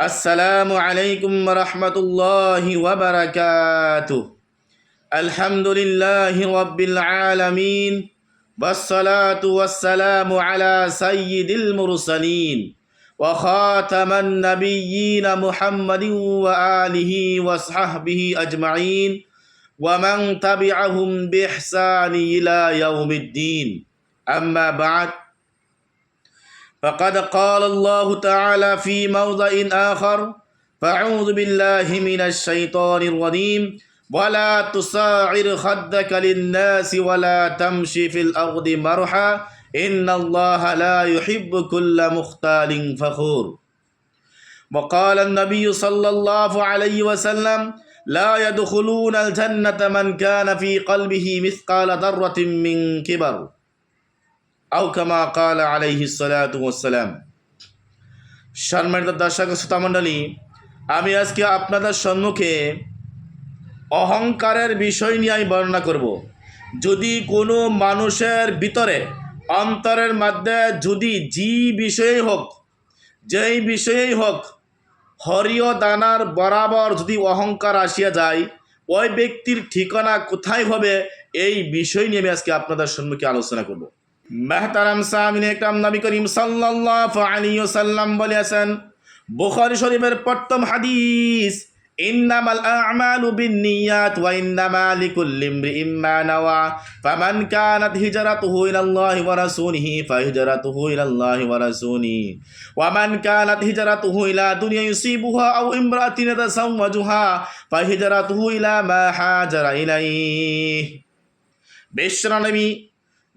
السلام عليكم ورحمة الله وبركاته الحمد لله رب العالمين والصلاة والسلام على سيد المرسلين وخاتم النبيين محمد وآله وصحبه أجمعين ومن تبعهم بإحسان إلى يوم الدين أما بعد فقد قال الله تعالى في موضع آخر فأعوذ بالله من الشيطان الرجيم ولا تصاعر خدك للناس ولا تمشي في الأرض مرحا إن الله لا يحب كل مختال فخور وقال النبي صلى الله عليه وسلم لا يدخلون الجنة من كان في قلبه مثقال ذرة من كبر আও কামা কাল আলাইহি সালাতু ওয়াসসালাম। সম্মানিত দর্শক শ্রোতা মণ্ডলী, আমি আজকে আপনাদের সম্মুখে অহংকারের বিষয় নিয়ে আমি বর্ণনা করব। যদি কোনো মানুষের ভিতরে, অন্তরের মধ্যে যদি যে বিষয়েই হোক, যেই বিষয়েই হোক হরিয় দানার বরাবর যদি অহংকার আসিয়া যায়, ওই ব্যক্তির ঠিকানা কোথায় হবে, এই বিষয় নিয়ে আমি আজকে আপনাদের সম্মুখে আলোচনা করব। মেহতারাম সামিন একরাম নবী করিম সাল্লাল্লাহু আলাইহি ওয়াসাল্লাম বলেছেন, বুখারী শরীফের প্রথম হাদিস, ইন্নামাল আ'মালু বিন্নিয়াত ওয়া ইন্নামা লিকুল্লি ইমরিইম মা নাওয়া, ফামান কানাত হিজরাতুহু ইলাল্লাহি ওয়া রাসূলিহি ফাহিজরাতুহু ইলাল্লাহি ওয়া রাসূলিহি ওয়া মান কানাত হিজরাতুহু ইলা দুনিয়া ইউসিবুহা আও ইমরাতিন তাসাওয়াজুহা ফাহিজরাতুহু ইলা মা হাজারা ইলাইহি। বিশ্বনবী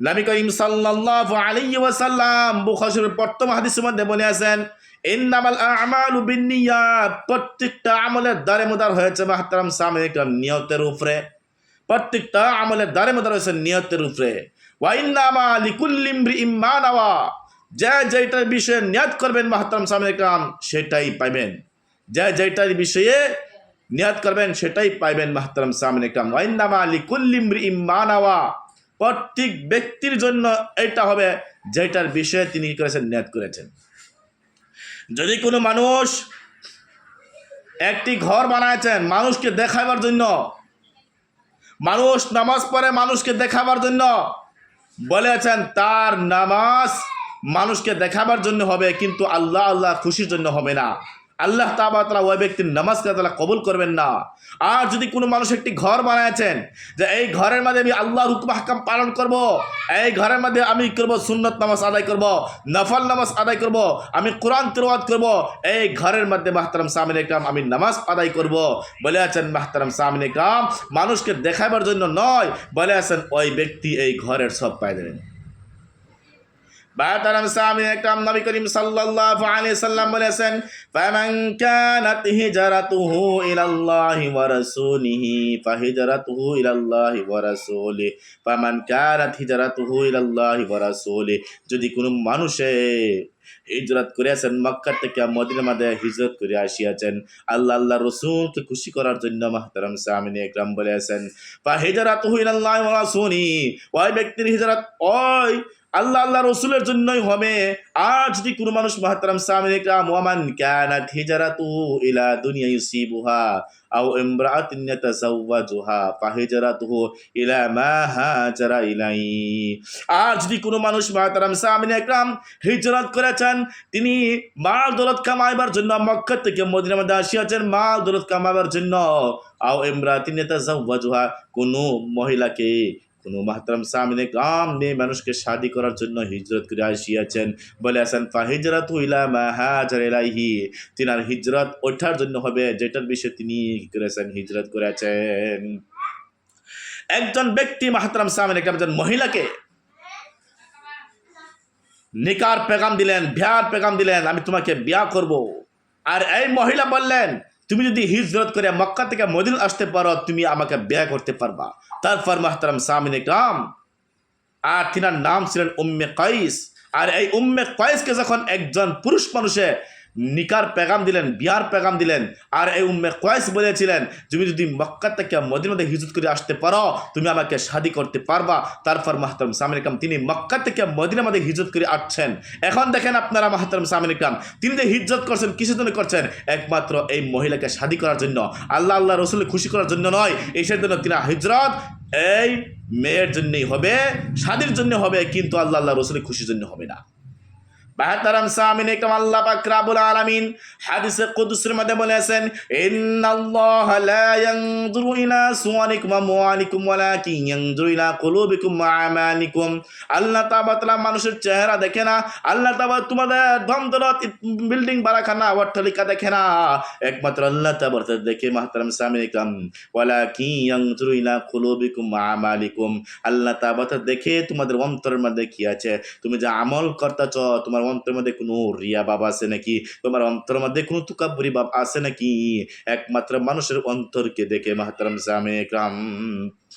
নবী করিম সাল্লাল্লাহু আলাইহি ওয়াসাল্লাম বুখারীর প্রথম হাদিসের মধ্যে বলে আছেন, ইন্নামাল আমালু বিন্নিয়াত। প্রত্যেকটা আমলের দারে মুদার হয়েছে মাহতারাম একটা নিয়তের উপরে। প্রত্যেকটা আমলের দারে মুদার হয়েছে নিয়তের উপরে। ওয়া ইন্নামা লিকুল্লি ইমরিইম মা নাওয়া। যে যেটার বিষয়ে নিয়ত করবেন মাহতারাম একরাম সেটাই পাইবেন। যে যেটার বিষয়ে নিয়ত করবেন, সেটাই পাইবেন মাহতারাম সামনে একরাম ওয়া ইন্নামা লিকুল্লি ইমরিইম মা নাওয়া। প্রত্যেক ব্যক্তির জন্য এটা হবে যেটার বিষয়ে তিনি কি করেছেন নিয়ত করেছেন। যদি কোনো মানুষ একটি ঘর বানাইছেন মানুষকে দেখাবার জন্য, মানুষ নামাজ পড়ে মানুষকে দেখাবার জন্য, বলেছেন তার নামাজ মানুষকে দেখাবার জন্য হবে, কিন্তু আল্লাহ আল্লাহ খুশির জন্য হবে না। আল্লাহ তাবা তালা ওই ব্যক্তির নামাজকে তালা কবুল করবেন না। আর যদি কোনো মানুষ একটি ঘর বানায়ছেন যে এই ঘরের মধ্যে আমি আল্লাহ হুকুম, হাকাম পালন করব, এই ঘরের মধ্যে আমি করব? সুন্নত নামাজ আদায় করব, নফল নামাজ আদায় করব, আমি কোরআন তিরওয়াত করব, এই ঘরের মধ্যে মাহতারাম সামিন একরাম আমি নামাজ আদায় করব। বলে আছেন মাহতারাম সামিন একরাম, মানুষকে দেখাবার জন্য নয়, বলে আছেন ওই ব্যক্তি এই ঘরের সব পাই দেবেন। একরাম করিম সাল্লাম বলেছেন যদি কোনো মানুষে হিজরত করিয়াছেন, মক্কা থেকে মদিনা মাদে হিজরত করে আসিয়াছেন, আল্লাহ আল্লাহ রসুলকে খুশি করার জন্য মাহতারাম সামিনী একরাম বলেছেন বা হিজরাত ইলাল্লাহি ওয়া রাসূলিহি ওই ব্যক্তির হিজরত ওই আল্লাহ আল্লাহ রসুলের জন্যই হবে। আর যদি কোনো মানুষ, মাহতারাম ইলা দুনিয়া ইউসিবুহা, আও ইলা মা ইলাই আর যদি কোনো মানুষ, মাহতারাম সামিন একরাম হিজরত করেছেন তিনি মাল দৌলত কামাইবার জন্য মক্কা থেকে মদিনা মধ্যে আসিয়াছেন, মাল দৌলত কামাইবার জন্য, আও ইমরাআতিন ইয়াতাযাওয়াজুহা কোনো মহিলাকে কোনো মাহতারাম সামিনে কাম মেয়ে মানুষকে শাদি করার জন্য হিজরত করে আসিয়াছেন। বলে আছেন ফা হিজরত ইলা মা হাজার এলাইহি তিনার হিজরত ওঠার জন্য হবে যেটার বিষয়ে তিনি করেছেন, হিজরত করেছেন। একজন ব্যক্তি মাহতারাম সামিন একজন মহিলাকে নিকার পেগাম দিলেন বিয়ার পেগাম দিলেন, আমি তোমাকে বিয়া করব। আর এই মহিলা বললেন তুমি যদি হিজরত করে মক্কা থেকে মদিন আসতে পারো, তুমি আমাকে ব্যয় করতে পারবা। তারপর মাহতারাম সামিন ইকরাম আর তিনার নাম ছিলেন উম্মে কাইস। আর এই উম্মে কয়েসকে যখন একজন পুরুষ মানুষে নিকার পেগাম দিলেন, বিয়ার পেগাম দিলেন। আর এই উম্মে কয়েস বলেছিলেন, তুমি যদি মক্কা থেকে মধ্যে হিজুত করে আসতে পারো, তুমি আমাকে শাদি করতে পারবা। তারপর মাহতারম সামিনিকাম তিনি মক্কা থেকে মদিনার মধ্যে হিজত করে আসছেন। এখন দেখেন আপনারা মাহতারম সামিনিকাম তিনি যে হিজত করছেন, কিসের জন্য করছেন? একমাত্র এই মহিলাকে শাদি করার জন্য। আল্লাহ আল্লাহ রসুল খুশি করার জন্য নয় এইসের জন্য তিনি হিজরত, এই মেয়ের জন্যই হবে, শাদির জন্য হবে, কিন্তু আল্লাহ আল্লাহ রসুলের খুশির জন্য হবে না। বাহাতারাম সামিন একম আল্লাহ পাক রাব্বুল আলামিন হাদিসে কুদসির মধ্যে বলেছেন, ইন্নাল্লাহ লা ইয়ানজুরু ইলা সুওয়ানিকুম ওয়া মুআনিকুম ওয়ালাকিন ইয়ানজুরু ইলা কুলুবিকুম ওয়া আমালিকুম। আল্লাহ তাআলা মানুষের চেহারা দেখে না, আল্লাহ তাআলা তোমাদের ধন দৌলত বিল্ডিং বাড়াখানা অট্টালিকা দেখে না। একমাত্র আল্লাহ তাআলা দেখে, মাহতারাম সামিন একম ওয়ালাকিন ইয়ানজুরু ইলা কুলুবিকুম ওয়া আমালিকুম। আল্লাহ তাআলা দেখে, তোমাদের অন্তরের মধ্যে কি আছে? তুমি যে আমল করতেছ, তোমার অন্তরের মধ্যে কোনো রিয়া বাবা আছে নাকি? তোমার অন্তর মধ্যে কোনো তুকাবুরি বাপ আছে নাকি? একমাত্র মানুষের অন্তরকে দেখে, মাহতারাম একরাম। এই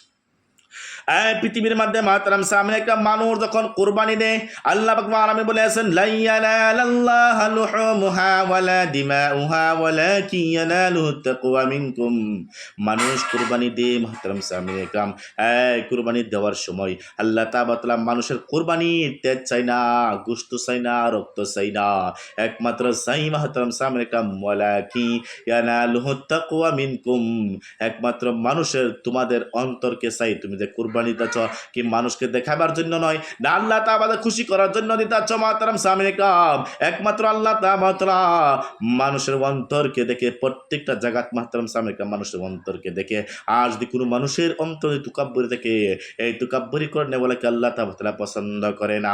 পৃথিবীর মধ্যে মাহতারাম সামনে একটা মানুষ যখন কোরবানি দেয়, আল্লাহ পাক আলামিন বলেছেন লা ইয়ানালাল্লাহ লুহুমুহা ওয়ালা দিমাউহা ওয়ালাকিন ইয়ানালুহু তাকওয়া মিনকুম। মানুষ কোরবানি দেয় মাহতারাম সামনে একরাম কোরবানি দেওয়ার সময় আল্লাহ তাআলা মানুষের কোরবানি তেজ চাই না, গোশত চাই না, রক্ত চাই না। একমাত্র সাই মাহতারাম সামনে একরাম ওয়ালাকিন ইয়ানালুহু তাকওয়া মিনকুম। একমাত্র মানুষের তোমাদের অন্তরকে চাই। তুমি যে কুরবানি দিতেছ কি মানুষকে দেখাবার জন্য নয়। না, আল্লাহ তা আমাদের খুশি করার জন্য দিতেছ মাতারাম স্বামী কাম। একমাত্র আল্লাহ তা মাত্রা। মানুষের অন্তরকে দেখে, প্রত্যেকটা জাগাত মাহতারাম স্বামী কাম মানুষের অন্তরকে দেখে। আর যদি কোনো মানুষের অন্তরে তুকাব্বরি থেকে, এই তুকাব্বরি করে বলে আল্লাহ তা পছন্দ করে না।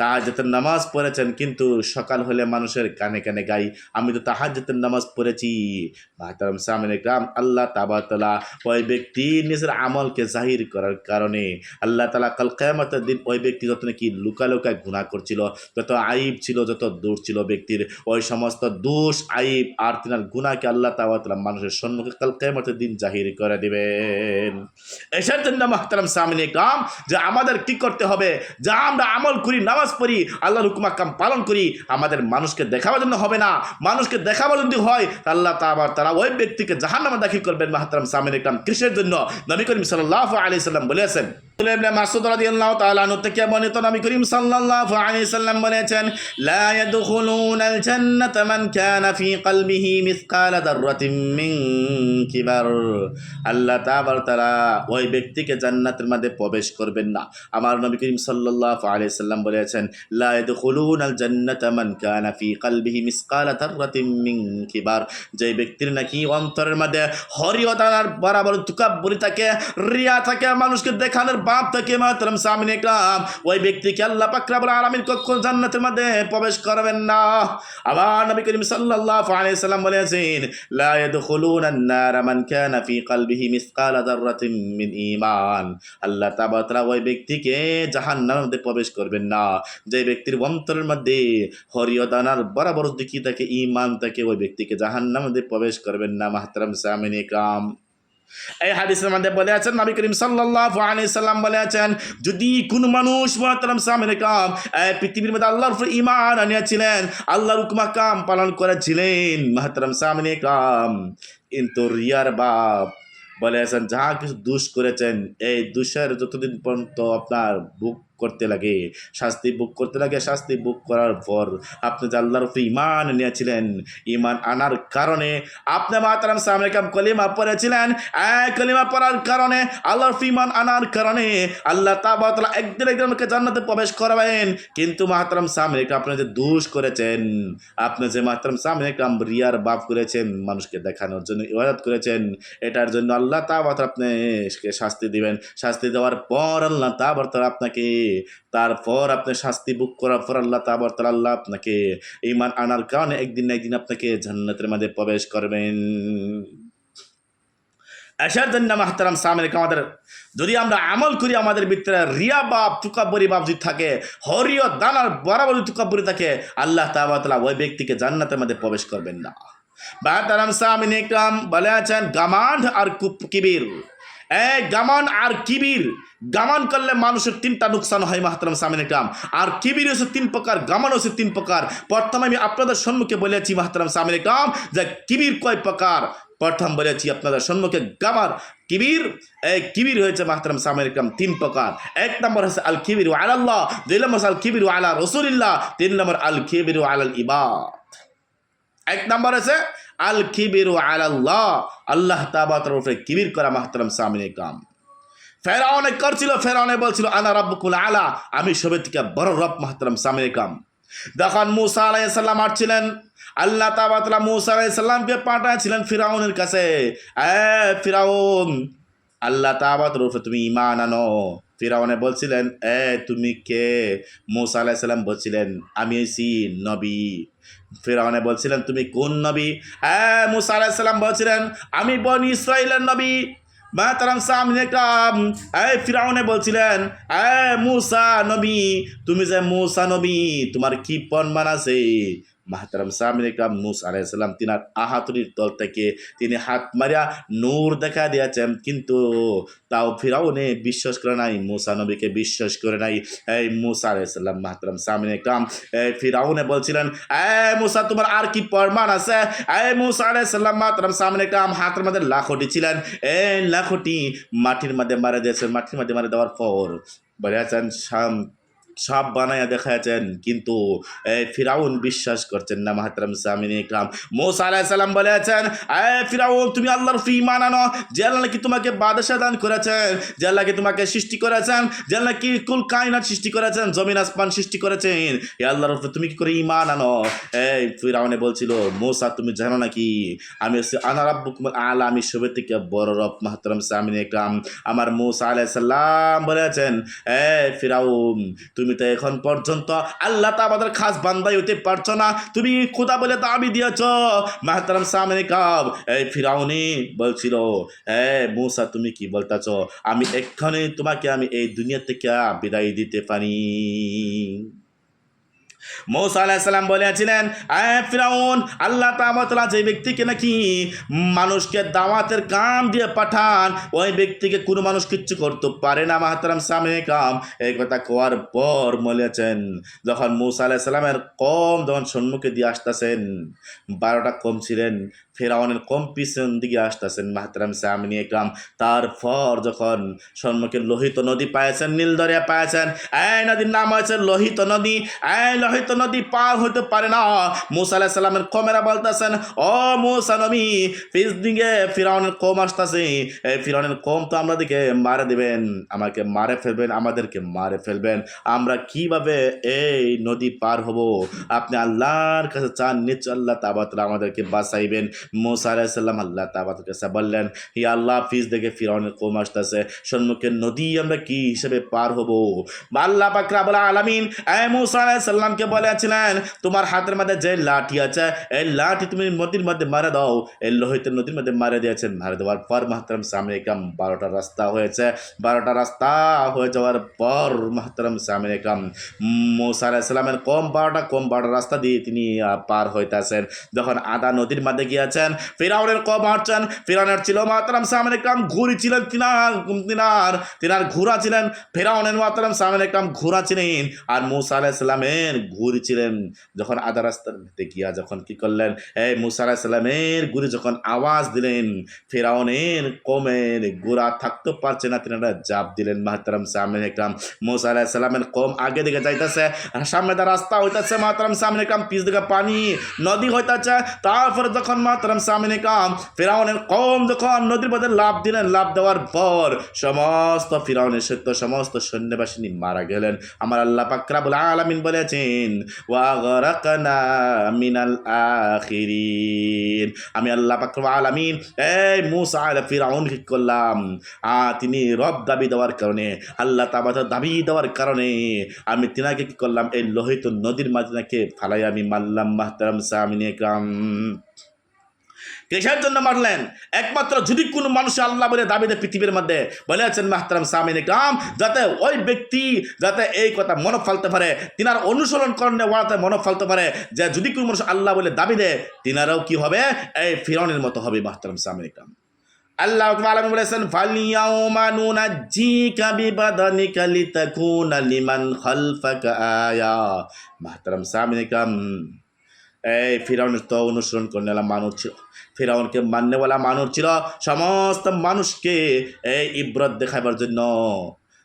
তাহাজাতের নামাজ পড়েছেন, কিন্তু সকাল হলে মানুষের কানে কানে গাই। আমি তো তাহাজাতের নামাজ পড়েছি। মাহতারাম সামিন গ্রাম আল্লাহ তাবাতলা ওই ব্যক্তি নিজের আমলকে জাহির করার কারণে আল্লাহ তালা কাল কেয়ামতের দিন ওই ব্যক্তি যত নাকি লুকা লুকায় গুণা করছিল, যত আইব ছিল, যত দোষ ছিল ব্যক্তির, ওই সমস্ত দোষ, আইব আর তিনার গুণাকে আল্লাহ তাবাতলা মানুষের সম্মুখে কাল কেয়ামতের দিন জাহির করে দিবেন। এসার জন্য মাহতারাম সামিন গ্রাম যে আমাদের কি করতে হবে? যা আমরা আমল করি, নামাজ পড়ি, আল্লাহর হুকুমাকাম পালন করি, আমাদের মানুষকে দেখাবার জন্য হবে না। মানুষকে দেখাবার যদি হয় আল্লাহ তা আবার তারা ওই ব্যক্তিকে জাহান নামা দাখিল করবেন, মাহাতারাম সামিন ইকরাম কিসের জন্য। নবী করিম সাল্লাহ আলি সাল্লাম বলেছেন বলেছেন ওই ব্যক্তিকে জান্নাতের মধ্যে প্রবেশ করবেন না। আমার নবী করিম সাল্লাম বলেছেন যে ব্যক্তির নাকি অন্তরের মধ্যে হরিয়তার বরাবর তুকাব্বুরি থাকে, রিয়া থাকে, মানুষকে দেখানোর বাপ থেকে মাতরম সামনে কাম ওই ব্যক্তিকে আল্লাহ পাকরাবুল আলামিন কখন জান্নাতের মধ্যে প্রবেশ করবেন না। আবার নবী করিম সাল্লাম বলেছেন, লা মান কানা ফি কলবিহি মিসকালা মিন ঈমান। আল্লাহ তাআলা ওই ব্যক্তিকে জাহান্নামের মধ্যে প্রবেশ করবেন না। যে ব্যক্তির অন্তরের মধ্যে হরিয়দানার বরাবর দিকে ঈমান ওই ব্যক্তিকে জাহান্নামের মধ্যে প্রবেশ করবেন না, মাহতারাম সামিন কাম এই হাদিসের মধ্যে বলে আছেন, নবী করিম সাল্লাল্লাহু আলাইহি সাল্লাম বলে আছেন, যদি কোন মানুষ মহাতারাম সামনে কাম পৃথিবীর মধ্যে আল্লাহর উপর ঈমান আনিয়াছিলেন, আল্লাহর হুকুম কাম পালন করেছিলেন মহাতারাম সামনে কাম। কিন্তু রিয়ার বাপ বলে আছেন যা কিছু দুষ করেছেন, এই দুষের যতদিন পর্যন্ত আপনার বুক করতে লাগে, শাস্তি বুক করতে লাগে, শাস্তি বুক করার পর আপনি যে আল্লাহর ইমান নিয়েছিলেন ইমান আনার কারণে আপনি মাতারাম সামনে কাম কলিমা পড়েছিলেন? কলিমা পড়ার কারণে, আল্লাহর ইমান আনার কারণে আল্লাহ তাবাতলা একদিন একদিন আমাকে জান্নাতে প্রবেশ করাবেন। কিন্তু মাহতারাম সামনে আপনি যে দোষ করেছেন, আপনি যে মাহতারাম সামনে কাম রিয়ার বাপ করেছেন, মানুষকে দেখানোর জন্য ইবাদত করেছেন, এটার জন্য আল্লাহ তাবাত আপনাকে শাস্তি দিবেন। শাস্তি দেওয়ার পর আল্লাহ তাবাত আপনাকে তারপর আপনি শাস্তি বুক করার পর আল্লাহ তাবার তার আল্লাহ আপনাকে ইমান আনার কারণে একদিন না একদিন আপনাকে জান্নাতের মাঝে প্রবেশ করবেন। এসার জন্য মাহতারাম সামনে আমাদের যদি আমরা আমল করি, আমাদের ভিতরে রিয়া বাপ তুকাব্বরি বাপ যদি থাকে হরিয় দানার বরাবর যদি তুকাব্বরি থাকে, আল্লাহ তাবাতলা ওই ব্যক্তিকে জান্নাতের মধ্যে প্রবেশ করবেন না। মাহতারাম সামিন ইকরাম বলে আছেন গামান্ড আর কুপ, কিবির। গামান আর কিবির। গামান করলে মানুষের তিনটা নুকসান হয়, মাহতারাম সামিন ইকরাম আর কিবির হচ্ছে তিন প্রকার, গামান হচ্ছে তিন প্রকার। প্রথমে আমি আপনাদের সম্মুখে বলেছি, মাহতারাম সামিন ইকরাম যে কিবির কয় প্রকার? প্রথম বলেছি আপনাদের সম্মুখে গামার কিবির এই কিবির হয়েছে, মাহতারাম সামিন ইকরাম তিন প্রকার। এক নম্বর হচ্ছে আল কিবির আলাল্লাহ দুই নম্বর হচ্ছে আল কিবির আলা রসুলিল্লাহ, তিন নম্বর আল কিবির আলাল ইবাদ। এক নম্বর আছে আল কিবির আলাল্লাহ। আল্লাহ তাবাতের উপরে কিবির করা মাহতারাম সামিন ইকরাম ফেরাউনে করছিল ফেরাউনে বলছিল আনা রব্বকুল আলা আমি সবে থেকে বড় রব মাহতারাম সামিন কাম। যখন মুসা আলাইসাল্লাম আসছিলেন, আল্লাহ তাবাতলা মুসা আলাইসাল্লামকে পাঠাচ্ছিলেন ফিরাউনের কাছে, এ ফিরাউন, আল্লাহ তাবাতের উপরে তুমি ইমান আনো। ফিরাউনে বলছিলেন, এ তুমি কে? মুসা আলাইসাল্লাম বলছিলেন, আমি এসি নবী। ফিরাউনে বলছিলেন, তুমি কোন নবী? হ্যাঁ মুসা আলাহিসাল্লাম বলছিলেন, আমি বন ইসরায়েলের নবী। মাতারাম সামনে কাম এই ফিরাউনে বলছিলেন, এ মুসা নবী, তুমি যে মুসা নবী, তোমার কি পণমান আছে? মাহতারাম সামনে কাম মুস আলাইসাল্লাম তিনার আহাতুরির তল থেকে তিনি হাত মারিয়া নূর দেখা দিয়েছেন। কিন্তু তাও ফিরাউনে বিশ্বাস করে নাই, মুসা নবীকে বিশ্বাস করে নাই। এই মুসা আলাইসাল্লাম মাহতারাম সামনে কাম এই ফিরাউনে বলছিলেন এ মুসা, তোমার আর কি প্রমাণ আছে? এ মুসা আলাইসাল্লাম মাহতারাম সামনে কাম হাতের মধ্যে লাখটি ছিলেন। এই লাখটি মাটির মধ্যে মারা দিয়েছেন মাটির মধ্যে মারা দেওয়ার পর বলে আছেন শাম সাপ বানাইয়া দেখাচ্ছেন কিন্তু ফিরাউন বিশ্বাস করছেন না, মাহাতারাম সামিন ইকরাম। মোসা আলাইসাল্লাম বলেছেন, এ, ফিরাউন, তুমি আল্লাহর ফি মানানো যে আল্লাহ নাকি তোমাকে বাদশা দান করেছেন যে আল্লাহকে তোমাকে সৃষ্টি করেছেন যে আল্লাহ কি কুল কায়নাত সৃষ্টি করেছেন, জমিন আসমান সৃষ্টি করেছেন। এ আল্লাহর তুমি কি করে ইমান আনো? এই ফিরাউনে বলছিল, মোসা, তুমি জানো নাকি, আমি হচ্ছে আনারাব্বুক আলা, আমি সবে থেকে বড় রব, মাহাতারাম সামিন ইকরাম। আমার মোসা আলাইসাল্লাম বলেছেন, এ, ফিরাউন, তুমি তো এখন পর্যন্ত। আল্লাহ তা আমাদের খাস বান্দাই হতে পারছ না। তুমি খোদা বলে দাবি দিয়েছ। মাহতারাম সামনে কাব। এই ফিরাউনি বলছিল, এ মূসা, তুমি কি বলতেছ? আমি এক্ষণে তোমাকে আমি এই দুনিয়া থেকে বিদায় দিতে পারি। মৌসা আলাহিসাল্লাম বলেছিলেন ফিরাউন, আল্লাহ তামতলা যে ব্যক্তিকে নাকি মানুষকে দাওয়াতের কাম দিয়ে পাঠান, ওই ব্যক্তিকে কোনো মানুষ কিচ্ছু করতে পারে না, মাহাতারাম সামনে কাম। এই কথা কোয়ার পর বলেছেন যখন মৌসা আলাহিসাল্লামের কম যখন সম্মুখে দিয়ে আসতেছেন, বারোটা কম ছিলেন, ফেরাউনের কম পিছন দিকে আসতেছেন, মাহাতারাম সামনি একরাম তারপর যখন সম্মুখে লোহিত নদী পাইছেন নীলদরিয়া পাইছেন, এই নদীর নাম হয়েছে লোহিত নদী, এই লোহিত নদী পার হইতে পারে না। মুসা আলাহ সাল্লামের কমেরা বলতেছেন, ও মুসা নবী পিস দিকে ফিরাউনের কম আসতেছে। এই ফিরাউনের কম তো আমরা দিকে মারে দেবেন। আমাকে মারে ফেলবেন, আমাদেরকে মারে ফেলবেন। আমরা কীভাবে এই নদী পার হব? আপনি আল্লাহর কাছে চান, নিশ্চয় আল্লাহ তাবাতরা আমাদেরকে বাঁচাইবেন। মোসা আলাইসাল্লাম আল্লাহ তাবাতের কাছে বললেন, হি আল্লাহ ফিজ দেখে ফিরাউনের কম আসতেছে। সম্মুখে নদী আমরা কি হিসেবে পার হব? আল্লাহ পাকরা বলা আলামিন, এ মুসা আলাইসাল্লামকে বলেছিলেন তোমার হাতের মধ্যে যে লাঠি আছে, এই লাঠি তুমি নদীর মধ্যে মারে দাও। এই লোহিতের নদীর মধ্যে মারে দিয়েছেন। মারে দেওয়ার পর মাহতারাম সামনে কাম বারোটা রাস্তা হয়েছে। বারোটা রাস্তা হয়ে যাওয়ার পর মাহতারাম সামনে কাম মোসা আলাইসাল্লামের কম বারোটা কম বারোটা রাস্তা দিয়ে তিনি পার হইতেছেন। যখন আদা নদীর মধ্যে গিয়েছেন, ফিরাউনের কম হাঁটছেন। ফিরাউনের ছিল মাতারাম সামনে কাম ঘুরি ছিলেন তিনার তিনার তিনার ঘোড়া ছিলেন। ফেরাউনের মাতারাম সামনে কাম ঘোড়া ছিলেন। আর মুসা আলাইসাল্লামের ঘুরি ছিলেন যখন আদা রাস্তার মধ্যে গিয়া যখন কি করলেন? এই মুসা আলাইসাল্লামের ঘুরি যখন আওয়াজ দিলেন, ফেরাউনের কমের গোড়া থাকতে পারছে না, তিনারা জাপ দিলেন, মাহতারাম সামনে একরাম মুসা কম আগে দিকে যাইতেছে সামনে দা রাস্তা হইতেছে, মাহতারাম সামনে কাম পিছ দিকে পানি, নদী হইতেছে, তারপরে যখন মাহতারাম সামনে কাম ফেরাউনের কম যখন নদীর মধ্যে লাভ দিলেন লাভ দেওয়ার পর সমস্ত ফিরাউনের সত্য সমস্ত সৈন্যবাসিনী মারা গেলেন। আমার আল্লাহ পাকরাবুল আলামিন বলেছেন ওয়াগরাকনা মিনাল আমি আল্লাহ পাক আলামিন, এই মুসা আলা ফিরাউন কি করলাম? আ, তিনি রব দাবি দেওয়ার কারণে, আল্লাহ তাবাদ দাবি দেওয়ার কারণে, আমি তিনাকে কি করলাম? এই লোহিত নদীর মাঝে ফালাই আমি মারলাম, মাহতারাম সামিনে একরাম। কিসের জন্য মারলেন? একমাত্র যদি কোনো মানুষ আল্লাহ বলে দাবি দেয় পৃথিবীর মধ্যে, বলে আছেন, মাহতারাম সামিন কাম যাতে ওই ব্যক্তি যাতে এই কথা মনে ফালতে পারে, তিনার অনুসরণ করণে ওয়াতে মনে ফালতে পারে, যে যদি কোনো মানুষ আল্লাহ বলে দাবি দেয়, তিনারাও কি হবে? এই ফিরনের মতো হবে মাহতারাম সামিন কাম আল্লাহ তাআলা বলেছেন এই ফিরাউনের তো অনুসরণ করনেওয়ালা মানুষ ছিল। ফিরাউনকে মান্যওয়ালা মানুষ ছিল সমস্ত মানুষকে এই ইব্রত দেখাবার জন্য।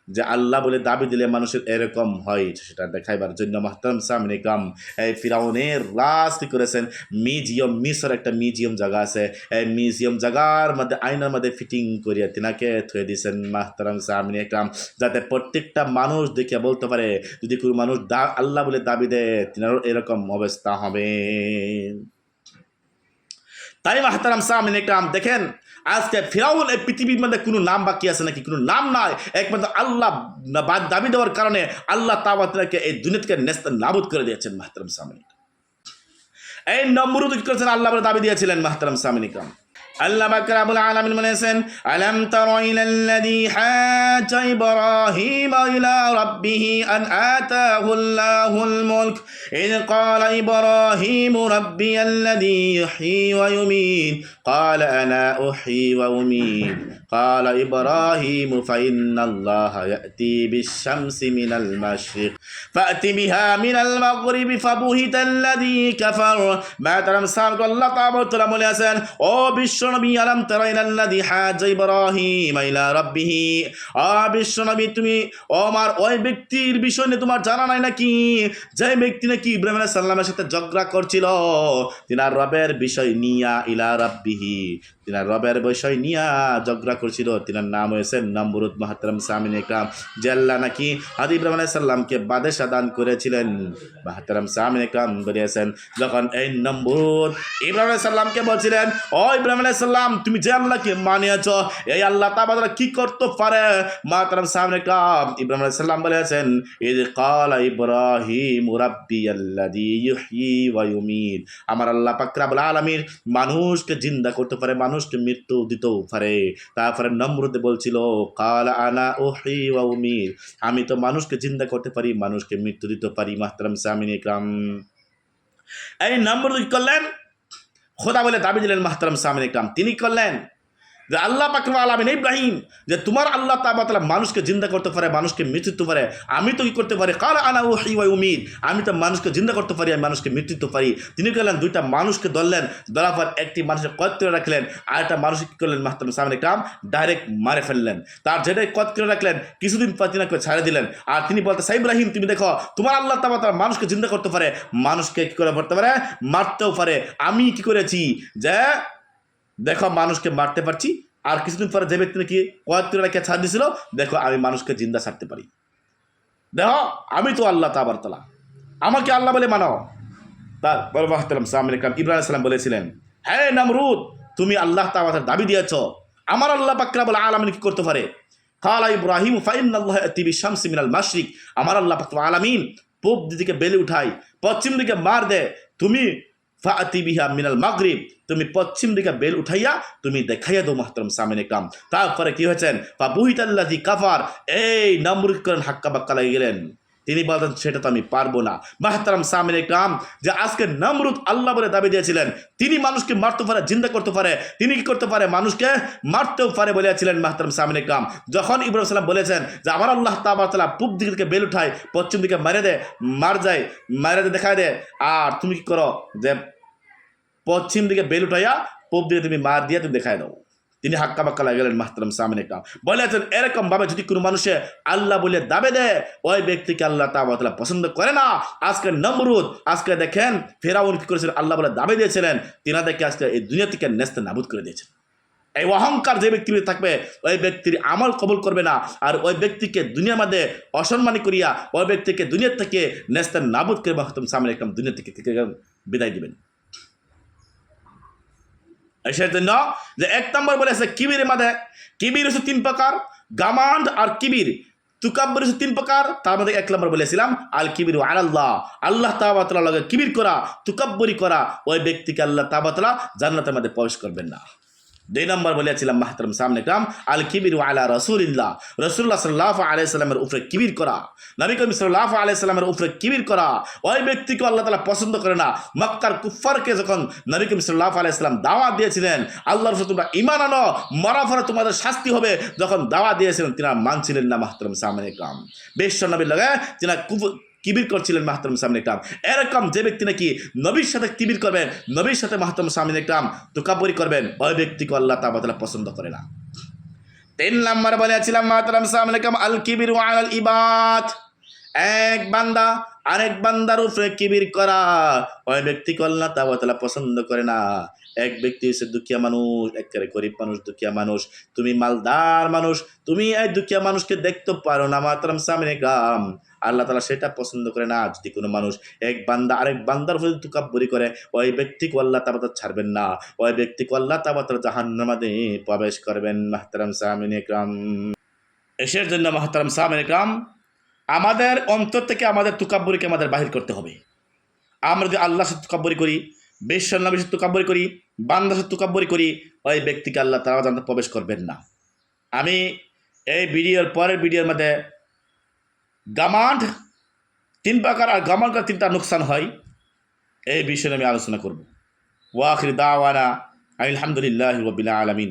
যে আল্লাহ বলে দাবি দিলে মানুষের এরকম হয়, সেটা দেখাইবার জন্য মাহতারাম সামনে কাম। এই ফিরাউনের রাজ কি করেছেন? মিউজিয়াম মিশর একটা মিউজিয়াম জায়গা আছে। এই মিউজিয়াম জায়গার মধ্যে, আয়নার মধ্যে ফিটিং করিয়া তিনাকে থুয়ে দিয়েছেন মাহতারাম সামনে কাম। যাতে প্রত্যেকটা মানুষ দেখে বলতে পারে, যদি কোনো মানুষ দা আল্লাহ বলে দাবি দেয়, তিনারও এরকম অবস্থা হবে। তাই মাহতারাম সামিন একরাম, দেখেন, আজকে ফিরাউন এই পৃথিবীর মধ্যে কোনো নাম বাকি আছে নাকি? কোনো নাম নাই। একমাত্র আল্লাহ বাদ দাবি দেওয়ার কারণে আল্লাহ তাবাতকে এই দুনিয়াকে নেস্ত নাবুদ করে দিয়েছেন মাহতারাম সামিন এই নম্বরও করেছেন, আল্লাহ দাবি দিয়েছিলেন মাহতারাম সামিন ইকরাম আল্লাহ বাকরাবুল আলামিন বলেছেন, আলাম তারা ইলাল্লাযী হাজা ইব্রাহিম ইলা রাব্বিহি আন আতাহুল্লাহুল মুলক, ইদ ক্বালা ইব্রাহিম রাব্বিয়াল্লাযী ইউহয়ী ওয়া ইউমীত ক্বালা আনা উহয়ী ওয়া উমীত قال إبراهيم فإن الله يأتي بالشمس من المشرق فأت بها من المغرب فبهت الذي كفر ما ترم سامك الله تعالى ترى مليسن أو বিশ্বনবী আলম তারাইনাল্লাযী হাজা ইব্রাহিম ইলা রাব্বিহি আ বিশ্বনবী তুমি ও আমার ওই ব্যক্তির বিষয় নিয়ে তোমার জানা নাই নাকি যে ব্যক্তি নাকি ইব্রাহিম আলাইহিস সালামের সাথে ঝগড়া করছিল তিনার রবের বিষয় নিয়া ইলা রাব্বিহি তিনার রবের বিষয় নিয়া ঝগড়া করছিল। তিনার নাম হয়েছে নম্বরুদ মাহাতারাম সামিন একরাম। যে আল্লাহ নাকি আদি ইব্রাহিম আলাইহিস সালামকে বাদেশ দান করেছিলেন। মাহাতারাম সামিন একরাম বলেছেন যখন এই নম্বর ইব্রাহিম আলাইহিস সালামকে বলছিলেন, ও ইব্রাহিম আলাইহিস সালাম, তুমি যে আল্লাহকে মানিয়েছ, এই আল্লাহ তাবাদরা কি করতে পারে? মাতারাম সামনে কাম ইব্রাহিম আলাইহিস সালাম বলেছেন ইদ কালা ইব্রাহিম রাব্বি আল্লাযী ইউহয়ী ওয়া ইউমীত। আমার আল্লাহ পাক রব্বুল আলামিন মানুষকে জিন্দা করতে পারে মানুষকে মৃত্যু দিতেও পারে। তারপরে নম্রতে বলছিল, কাল আনা ও ওয়া উমীত আমি তো মানুষকে চিন্তা করতে পারি, মানুষকে মৃত্যু দিতে পারি, মাহতারাম সামিন ইকরাম এই নমরুদ কি করলেন? খোদা বলে দাবি দিলেন মাহতারাম সামিন ইকরাম তিনি করলেন? যে আল্লাহ পাকরম আলমিন ইব্রাহিম, যে তোমার আল্লাহ তাবাতলা মানুষকে জিন্দা করতে পারে, মানুষকে মৃত্যু পারে, আমি তো কি করতে পারি? কাল আনা ও ওয়াই উমিদ আমি তো মানুষকে জিন্দা করতে পারি, আমি মানুষকে মৃত্যু পারি। তিনি করলেন দুইটা মানুষকে ধরলেন, ধরার পর একটি মানুষের কত করে রাখলেন আর একটা মানুষ কি করলেন মাহতাম সামনে কাম ডাইরেক্ট মারে ফেললেন। তার যেটাই কত করে রাখলেন, কিছুদিন পর তিনি ছাড়ে দিলেন। আর তিনি বলতে সাই ইব্রাহিম, তুমি দেখো, তোমার আল্লাহ তাবাতলা মানুষকে জিন্দা করতে পারে, মানুষকে কি করে করতে পারে? মারতেও পারে। আমি কি করেছি? যে দেখো, মানুষকে মারতে পারছি। আর কিছুদিন পরে যে ব্যক্তি নাকি কয়েক ছাড় দিয়েছিল, দেখো, আমি মানুষকে জিন্দা ছাড়তে পারি। দেখো, আমি তো আল্লাহ তাবার তালা। আমাকে আল্লাহ বলে মানাও তার ইকরাম ইব্রাহিম বলেছিলেন হ্যাঁ নামরুদ, তুমি আল্লাহ তাবার দাবি দিয়েছ। আমার আল্লাহ পাকরা বলে আলামিন কি করতে পারে? কালা ইব্রাহিম ফাইন আল্লাহ মাশরিক। আমার আল্লাহ পাক আলামিন পূব দিকে বেলে উঠাই পশ্চিম দিকে মার দে। তুমি ফাতি মিনাল মাগরিব। তুমি পশ্চিম দিকে বেল উঠাইয়া তুমি দেখাইয়া দো মাহতরম সামিন ইকরাম তারপরে কি হয়েছেন? বা বুহিতাল্লাহি কাফার, এই নামরুদ করেন হাক্কা বাক্কা লাগিয়ে গেলেন। তিনি বলতেন সেটা তো আমি পারব না। মাহতারাম সামিন ইকরাম যে আজকে নামরুদ আল্লাহ বলে দাবি দিয়েছিলেন, তিনি মানুষকে মারতে পারে, জিন্দা করতে পারে। তিনি কি করতে পারে? মানুষকে মারতেও পারে বলেছিলেন মাহতারাম সামিন কাম। যখন ইব্রাহিম সালাম বলেছেন যে, আমার আল্লাহ তাবাতলা পূব দিক থেকে বেল উঠায়, পশ্চিম দিকে মেরে দে, মার যায়, মারে দে, দেখায় দে। আর তুমি কি করো? যে পশ্চিম দিকে বেল উঠাইয়া, পূব দিকে তুমি মার দিয়ে তুমি দেখায় দাও। তিনি হাক্কা বাক্কা লাগলেন মাহতারাম সামিন ইকরাম বলেছেন এরকম ভাবে যদি কোনো মানুষে আল্লাহ বলে দাবে দেয়, ওই ব্যক্তিকে আল্লাহ তাবাতলা পছন্দ করে না। আজকে নমরুদ, আজকে দেখেন, ফেরাউন কি করেছিলেন? আল্লাহ বলে দাবি দিয়েছিলেন, তিনাদেরকে আজকে এই দুনিয়া থেকে নেস্তে নাবুদ করে দিয়েছেন। এই অহংকার যে ব্যক্তির থাকবে, ওই ব্যক্তির আমল কবল করবে না। আর ওই ব্যক্তিকে দুনিয়ার মধ্যে অসম্মানী করিয়া, ওই ব্যক্তিকে দুনিয়ার থেকে নেস্তে নাবুদ করে মাহতাম সামিন ইকরাম দুনিয়া থেকে বিদায় দিবেন। সেই জন্য যে এক নম্বর বলেছে কিবির মাঝে কিবির হচ্ছে তিন প্রকার, গামান্ড আর কিবির। তুকাব্বর হচ্ছে তিন প্রকার, তার মধ্যে এক নম্বর বলেছিলাম আল কিবির আল্লাহ আল্লাহ তাবাতলা কিবির করা, তুকাব্বরি করা, ওই ব্যক্তিকে আল্লাহ তাবাতলা জান্নাতের মধ্যে প্রবেশ করবেন না। দুই নম্বর বলেছিলাম, মাহতারম সামনে কাম, আল কিবির আলা রসুলিল্লাহ। রসুল্লাহ সাল্লাহ আলাইসাল্লামের উপরে কিবির করা। নবী করিম সাল্লাহ আলাইসাল্লামের উপরে কিবির করা। ওই ব্যক্তিকে আল্লাহ তালা পছন্দ করে না। মক্কার কুফারকে যখন নবী করিম সাল্লাহ আলাইসাল্লাম দাওয়া দিয়েছিলেন আল্লাহ রসুল তোমরা ইমান আনো মরা ফলে তোমাদের শাস্তি হবে। যখন দাওয়া দিয়েছিলেন তিনা মানছিলেন না, মাহতারম সামনে কাম। বেশ নবীর লগে তিনা কুফ কিবির করছিলেন মাহতারম সামনে ইকরাম এরকম যে ব্যক্তি নাকি নবীর সাথে কিবির করবেন, নবীর সাথে মাহতারম সামনে ইকরাম তোকাবরি করবেন ওই ব্যক্তিকে আল্লাহ তাবাতলা পছন্দ করে না। তিন নম্বর বলেছিলাম মাহতারাম সামনে ইকরাম আল কিবির আল ইবাদ। এক বান্দা, আরেক বান্দার উপরে কিবির করা ওই ব্যক্তিকে আল্লাহ তাবাতলা পছন্দ করে না। এক ব্যক্তি হচ্ছে দুঃখিয়া মানুষ, একেবারে গরিব মানুষ, দুঃখিয়া মানুষ। তুমি মালদার মানুষ, তুমি এই দুঃখিয়া মানুষকে দেখতে পারো না মাতরাম সামনে গ্রাম আল্লাহ তালা সেটা পছন্দ করে না। যদি কোনো মানুষ এক বান্দা আরেক বান্দার উপরে তুকাব্বরি করে, ওই ব্যক্তিকে আল্লাহ তাবাত ছাড়বেন না। ওই ব্যক্তিকে আল্লাহ তাবাত জাহান্নামাদে প্রবেশ করবেন। মাহতারাম সামিন ইকরাম। এসের জন্য মাহতারাম সামিন ইকরাম, আমাদের অন্তর থেকে আমাদের তুকাব্বরিকে আমাদের বাহির করতে হবে। আমরা যদি আল্লাহ সাথে তুকাব্বরি করি, বেশ্বর নবীর সাথে তুকাব্বরি করি, বান্দার সাথে তুকাব্বরি করি, ওই ব্যক্তিকে আল্লাহ তারা জানতে প্রবেশ করবেন না। আমি এই ভিডিওর পরের ভিডিওর মধ্যে গামান্ড, তিন প্রকার আর গামান্ড তিনটা নুকসান হয়, এই বিষয়ে আমি আলোচনা করব। ওয়াখির দাওয়ানা আলহামদুলিল্লাহ রবিল আলমিন।